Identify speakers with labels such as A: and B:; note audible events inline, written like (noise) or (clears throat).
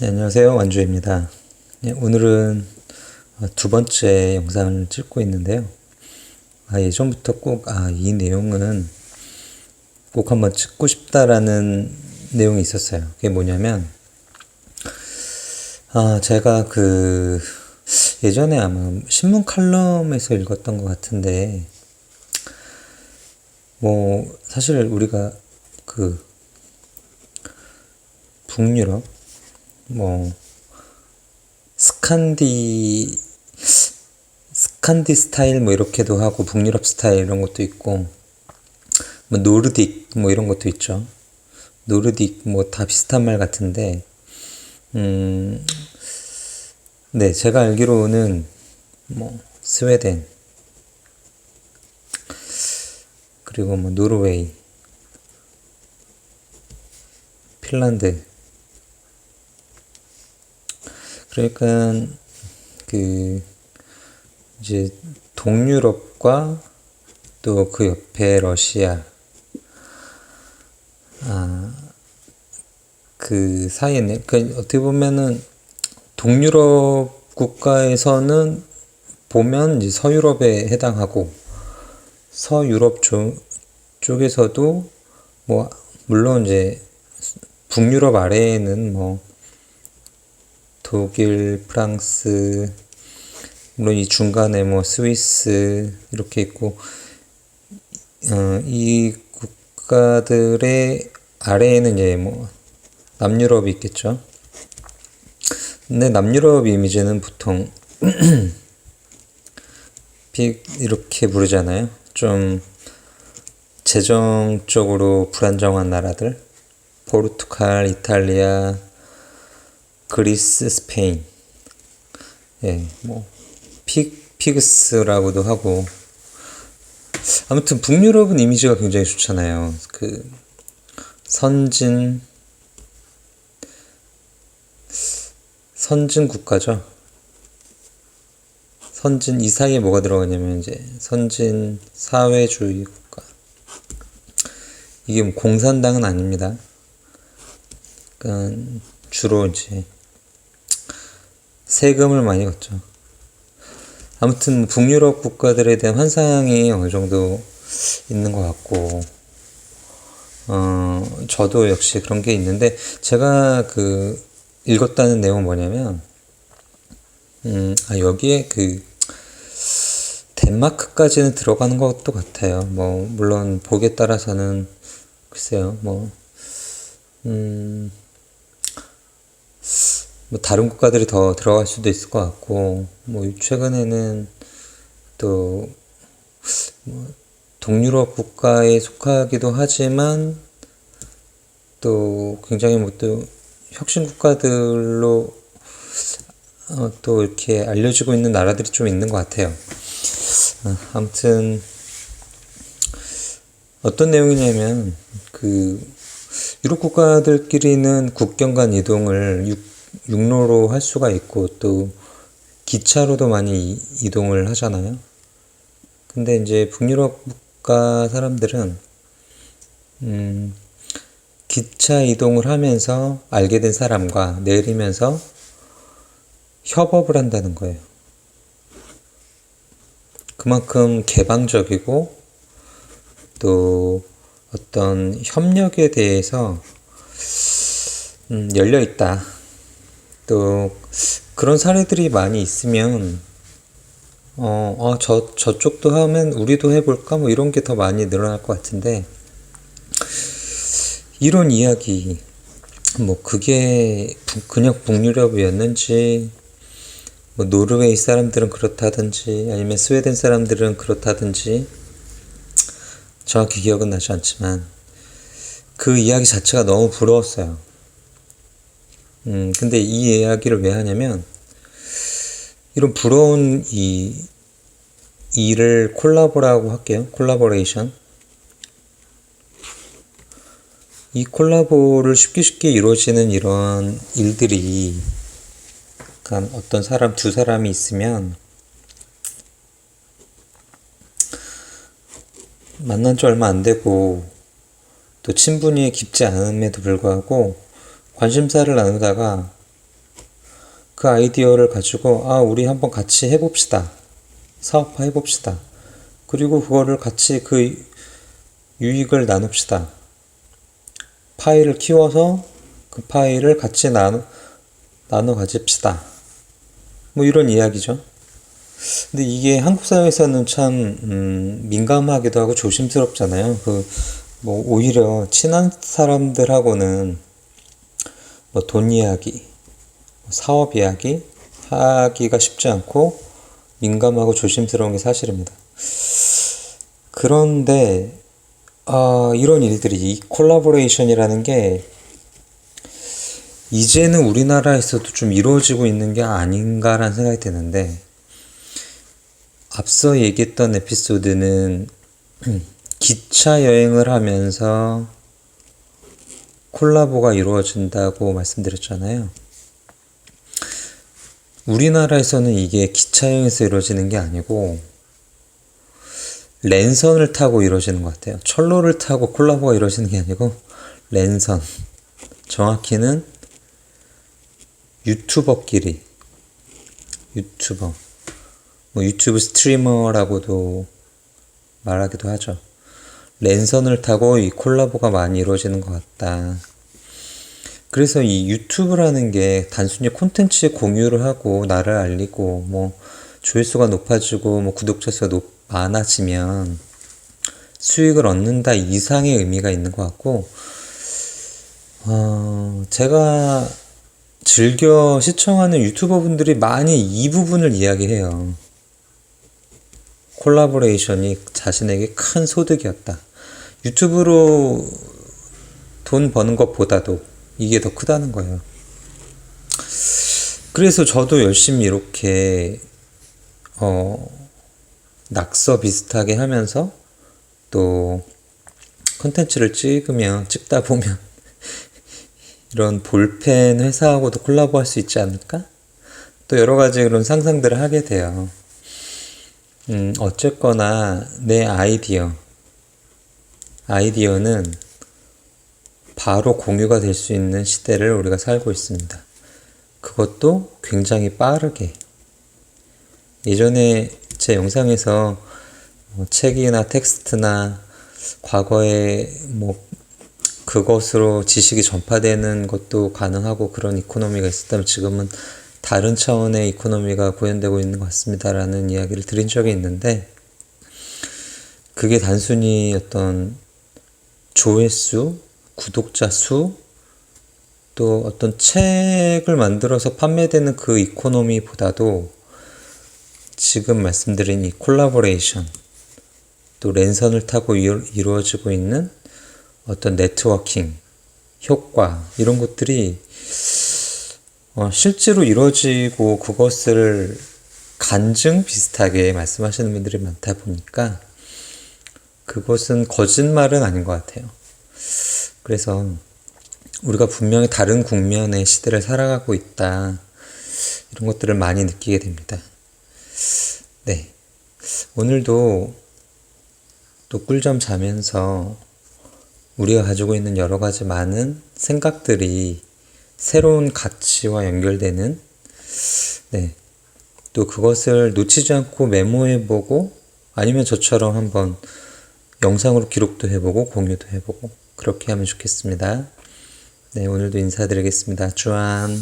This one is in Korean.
A: 네, 안녕하세요. 완주입니다. 네, 오늘은 어, 두 번째 영상을 찍고 있는데요. 아, 예전부터 꼭, 아, 이 내용은 꼭 한번 찍고 싶다라는 내용이 있었어요. 그게 뭐냐면, 아, 제가 그, 예전에 아마 신문 칼럼에서 읽었던 것 같은데, 뭐, 사실 우리가 그, 북유럽, 뭐, 스칸디, 스칸디 스타일 뭐 이렇게도 하고, 북유럽 스타일 이런 것도 있고, 뭐, 노르딕 뭐 이런 것도 있죠. 노르딕 뭐 다 비슷한 말 같은데, 음, 네, 제가 알기로는 뭐, 스웨덴, 그리고 뭐, 노르웨이, 핀란드, 그러니까 그 이제 동유럽과 또 그 옆에 러시아 아 그 사이에 그 어떻게 보면은 동유럽 국가에서는 보면 이제 서유럽에 해당하고 서유럽 쪽, 쪽에서도 뭐 물론 이제 북유럽 아래에는 뭐 독일, 프랑스, 물론 이 중간에 뭐 스위스 이렇게 있고, 어, 이 국가들의 아래에는 이제 뭐 남유럽이 있겠죠. 근데 남유럽 이미지는 보통 (clears throat) 이렇게 부르잖아요. 좀 재정적으로 불안정한 나라들, 포르투갈, 이탈리아, 그리스, 스페인. 예, 뭐, 픽, 피그스라고도 하고. 아무튼 북유럽은 이미지가 굉장히 좋잖아요. 그, 선진, 선진 국가죠. 선진, 이 사이에 뭐가 들어가냐면 이제 선진 사회주의 국가. 이게 뭐 공산당은 아닙니다. 그러니까 주로 이제 세금을 많이 걷죠. 아무튼 북유럽 국가들에 대한 환상이 어느 정도 있는 것 같고, 어, 저도 역시 그런 게 있는데, 제가 그, 읽었다는 내용은 뭐냐면, 음, 아, 여기에 그, 덴마크까지는 들어가는 것도 같아요. 뭐, 물론, 복에 따라서는, 글쎄요, 뭐, 음, 뭐 다른 국가들이 더 들어갈 수도 있을 것 같고 뭐 최근에는 또 뭐 동유럽 국가에 속하기도 하지만 또 굉장히 뭐 또 혁신 국가들로 어, 또 이렇게 알려지고 있는 나라들이 좀 있는 것 같아요. 어, 아무튼 어떤 내용이냐면 그 유럽 국가들끼리는 국경 간 이동을 육, 육로로 할 수가 있고 또 기차로도 많이 이동을 하잖아요. 근데 이제 북유럽 국가 사람들은 음, 기차 이동을 하면서 알게 된 사람과 내리면서 협업을 한다는 거예요. 그만큼 개방적이고 또 어떤 협력에 대해서 음, 열려 있다. 또 그런 사례들이 많이 있으면 어, 어, 저, 저쪽도 하면 우리도 해볼까? 뭐 이런 게 더 많이 늘어날 것 같은데 이런 이야기 뭐 그게 그냥 북유럽이었는지 뭐 노르웨이 사람들은 그렇다든지 아니면 스웨덴 사람들은 그렇다든지 정확히 기억은 나지 않지만 그 이야기 자체가 너무 부러웠어요. 음, 근데 이 이야기를 왜 하냐면 이런 부러운 이 일을 콜라보라고 할게요. 콜라보레이션. 이 콜라보를 쉽게 쉽게 이루어지는 이런 일들이 그러니까 어떤 사람 두 사람이 있으면 만난 지 얼마 안 되고 또 친분이 깊지 않음에도 불구하고 관심사를 나누다가 그 아이디어를 가지고 아 우리 한번 같이 해봅시다. 사업화 해봅시다. 그리고 그거를 같이 그 유익을 나눕시다. 파일을 키워서 그 파일을 같이 나눠 나눠 가집시다. 뭐 이런 이야기죠. 근데 이게 한국 사회에서는 참 음, 민감하기도 하고 조심스럽잖아요. 그 뭐 오히려 친한 사람들하고는 뭐 돈 이야기 사업 이야기 하기가 쉽지 않고 민감하고 조심스러운 게 사실입니다. 그런데 아, 이런 일들이 이 콜라보레이션이라는 게 이제는 우리나라에서도 좀 이루어지고 있는 게 아닌가라는 생각이 드는데 앞서 얘기했던 에피소드는 (clears throat) 기차 여행을 하면서 콜라보가 이루어진다고 말씀드렸잖아요. 우리나라에서는 이게 기차여행에서 이루어지는 게 아니고 랜선을 타고 이루어지는 것 같아요. 철로를 타고 콜라보가 이루어지는 게 아니고 랜선. 정확히는 유튜버끼리 유튜버 뭐 유튜브 스트리머라고도 말하기도 하죠. 랜선을 타고 이 콜라보가 많이 이루어지는 것 같다. 그래서 이 유튜브라는 게 단순히 콘텐츠 공유를 하고 나를 알리고 뭐 조회수가 높아지고 뭐 구독자 수가 높, 많아지면 수익을 얻는다 이상의 의미가 있는 것 같고 어, 제가 즐겨 시청하는 유튜버 분들이 많이 이 부분을 이야기해요. 콜라보레이션이 자신에게 큰 소득이었다. 유튜브로 돈 버는 것보다도 이게 더 크다는 거예요. 그래서 저도 열심히 이렇게 어 낙서 비슷하게 하면서 또 컨텐츠를 찍으면 찍다 보면 (laughs) 이런 볼펜 회사하고도 콜라보 할 수 있지 않을까? 또 여러 가지 그런 상상들을 하게 돼요. 음, 어쨌거나 내 아이디어, 아이디어는 바로 공유가 될 수 있는 시대를 우리가 살고 있습니다. 그것도 굉장히 빠르게. 예전에 제 영상에서 뭐 책이나 텍스트나 과거에 뭐 그것으로 지식이 전파되는 것도 가능하고 그런 이코노미가 있었다면 지금은 다른 차원의 이코노미가 구현되고 있는 것 같습니다라는 이야기를 드린 적이 있는데 그게 단순히 어떤 조회수, 구독자 수, 또 어떤 책을 만들어서 판매되는 그 이코노미보다도 지금 말씀드린 이 콜라보레이션, 또 랜선을 타고 이루어지고 있는 어떤 네트워킹, 효과, 이런 것들이 어, 실제로 이루어지고 그것을 간증 비슷하게 말씀하시는 분들이 많다 보니까 그것은 거짓말은 아닌 것 같아요. 그래서 우리가 분명히 다른 국면의 시대를 살아가고 있다. 이런 것들을 많이 느끼게 됩니다. 네. 오늘도 또 꿀잠 자면서 우리가 가지고 있는 여러 가지 많은 생각들이 새로운 가치와 연결되는 네. 또 그것을 놓치지 않고 메모해 보고 아니면 저처럼 한번 영상으로 기록도 해보고 공유도 해보고 그렇게 하면 좋겠습니다. 네, 오늘도 인사드리겠습니다. 주안.